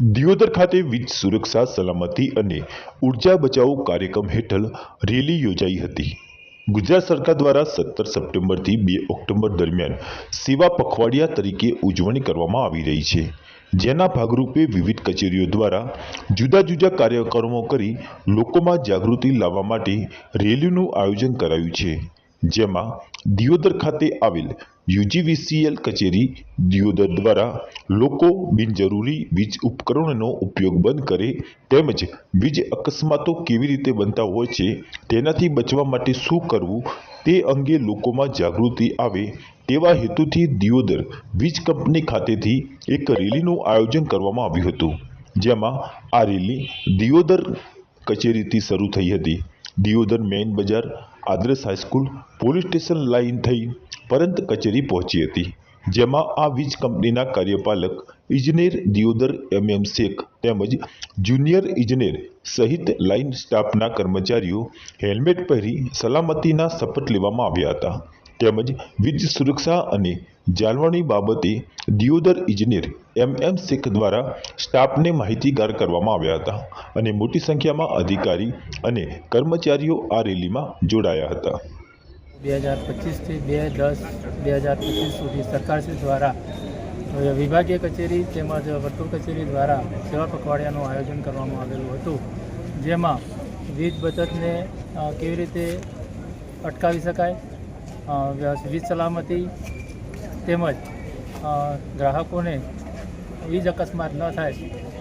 દિયોદર ખાતે વીજ સુરક્ષા, સલામતી અને ઊર્જા બચાવો કાર્યક્રમ હેઠળ રેલી યોજાઈ હતી. ગુજરાત સરકાર દ્વારા સત્તર સપ્ટેમ્બરથી બે ઓક્ટોબર દરમિયાન સેવા પખવાડિયા તરીકે ઉજવણી કરવામાં આવી રહી છે. જેના ભાગરૂપે વિવિધ કચેરીઓ દ્વારા જુદા જુદા કાર્યક્રમો કરી લોકોમાં જાગૃતિ લાવવા માટે રેલીનું આયોજન કરાયું છે. જેમાં દિયોદર ખાતે આવેલ યુજીવીસીએલ કચેરી દિયોદર દ્વારા લોકો બિનજરૂરી વીજ ઉપકરણોનો ઉપયોગ બંધ કરે તેમજ વીજ અકસ્માતો કેવી રીતે બનતા હોય છે, તેનાથી બચવા માટે શું કરવું, તે અંગે લોકોમાં જાગૃતિ આવે તેવા હેતુથી દિયોદર વીજ કંપની ખાતેથી એક રેલીનું આયોજન કરવામાં આવ્યું હતું, જેમાં આ રેલી દિયોદર કચેરીથી શરૂ થઈ હતી. દિયોદર મેઇન બજાર, આદર્શ હાઈસ્કૂલ, પોલીસ સ્ટેશન લાઇન થઈ પરંત કચેરી પહોંચી હતી, જેમાં આ વીજ કંપનીના કાર્યપાલક ઇજનેર દિયોદર એમ એમ શેખ તેમજ જુનિયર ઇજનેર સહિત લાઇન સ્ટાફના કર્મચારીઓ હેલ્મેટ પહેરી સલામતીના શપથ લેવામાં આવ્યા હતા. તેમજ વીજ સુરક્ષા અને જાળવણી બાબતે દિયોદર ઇજનેર એમ એમ શેખ દ્વારા સ્ટાફને માહિતીગાર કરવામાં આવ્યા હતા અને મોટી સંખ્યામાં અધિકારી અને કર્મચારીઓ આ રેલીમાં જોડાયા હતા. બે હજાર પચીસથી બે દસ બે હજાર પચીસ સુધી સરકારશ્રી દ્વારા વિભાગીય કચેરી તેમજ વર્તુળ કચેરી દ્વારા સેવા પખવાડિયાનું આયોજન કરવામાં આવેલું હતું, જેમાં વીજ બચતને કેવી રીતે અટકાવી શકાય વીજ સલામતી તેમજ ગ્રાહકોને વીજ અકસ્માત ન થાય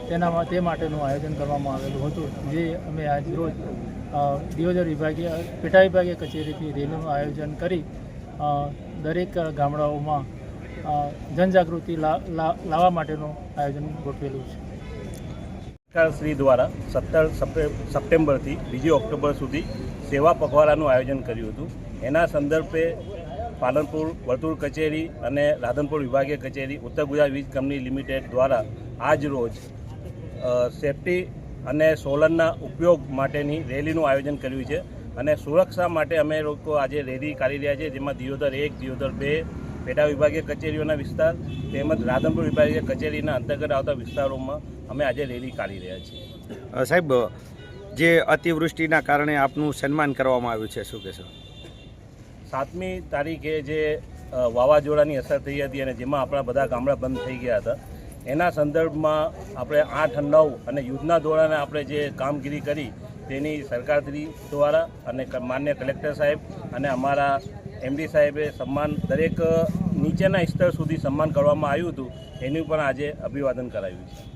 તેના તે માટેનું આયોજન કરવામાં આવેલું હતું. જે અમે આજ રોજ દિયોદર વિભાગીય, પેટા વિભાગીય કચેરીથી રેલીનું આયોજન કરી દરેક ગામડાઓમાં જનજાગૃતિ લાવવા માટેનું આયોજન ગોઠવેલું છે. સરકારશ્રી દ્વારા સત્તર સપ્ટેમ્બરથી બીજી ઓક્ટોબર સુધી સેવા પખવાડાનું આયોજન કર્યું હતું. એના સંદર્ભે પાલનપુર વર્તુળ કચેરી અને રાધનપુર વિભાગીય કચેરી, ઉત્તર ગુજરાત વીજ કંપની લિમિટેડ દ્વારા આજ રોજ સેફટી અને સોલરના ઉપયોગ માટેની રેલીનું આયોજન કર્યું છે અને સુરક્ષા માટે અમે લોકો આજે રેલી કાઢી રહ્યા છીએ જેમાં દિયોદર એક દિયોદર બે પેટા વિભાગીય કચેરીઓના વિસ્તાર તેમજ રાધનપુર વિભાગીય કચેરીના અંતર્ગત આવતા વિસ્તારોમાં અમે આજે રેલી કાઢી રહ્યા છીએ. સાહેબ જે અતિવૃષ્ટિના કારણે આપનું સન્માન કરવામાં આવ્યું છે શું કહેશો? સાતમી તારીખે જે વાવાઝોડાની અસર થઈ હતી અને જેમાં આપણા બધા ગામડા બંધ થઈ ગયા હતા એના સંદર્ભમાં આપણે આઠ, નવ અને યુદ્ધના ધોરણે આપણે જે કામગીરી કરી તેની સરકારશ્રી દ્વારા અને માન્ય કલેક્ટર સાહેબ અને અમારા એમડી સાહેબે સન્માન, દરેક નીચેના સ્તર સુધી સન્માન કરવામાં આવ્યું હતું, એનું પણ આજે અભિવાદન કરાયું છે.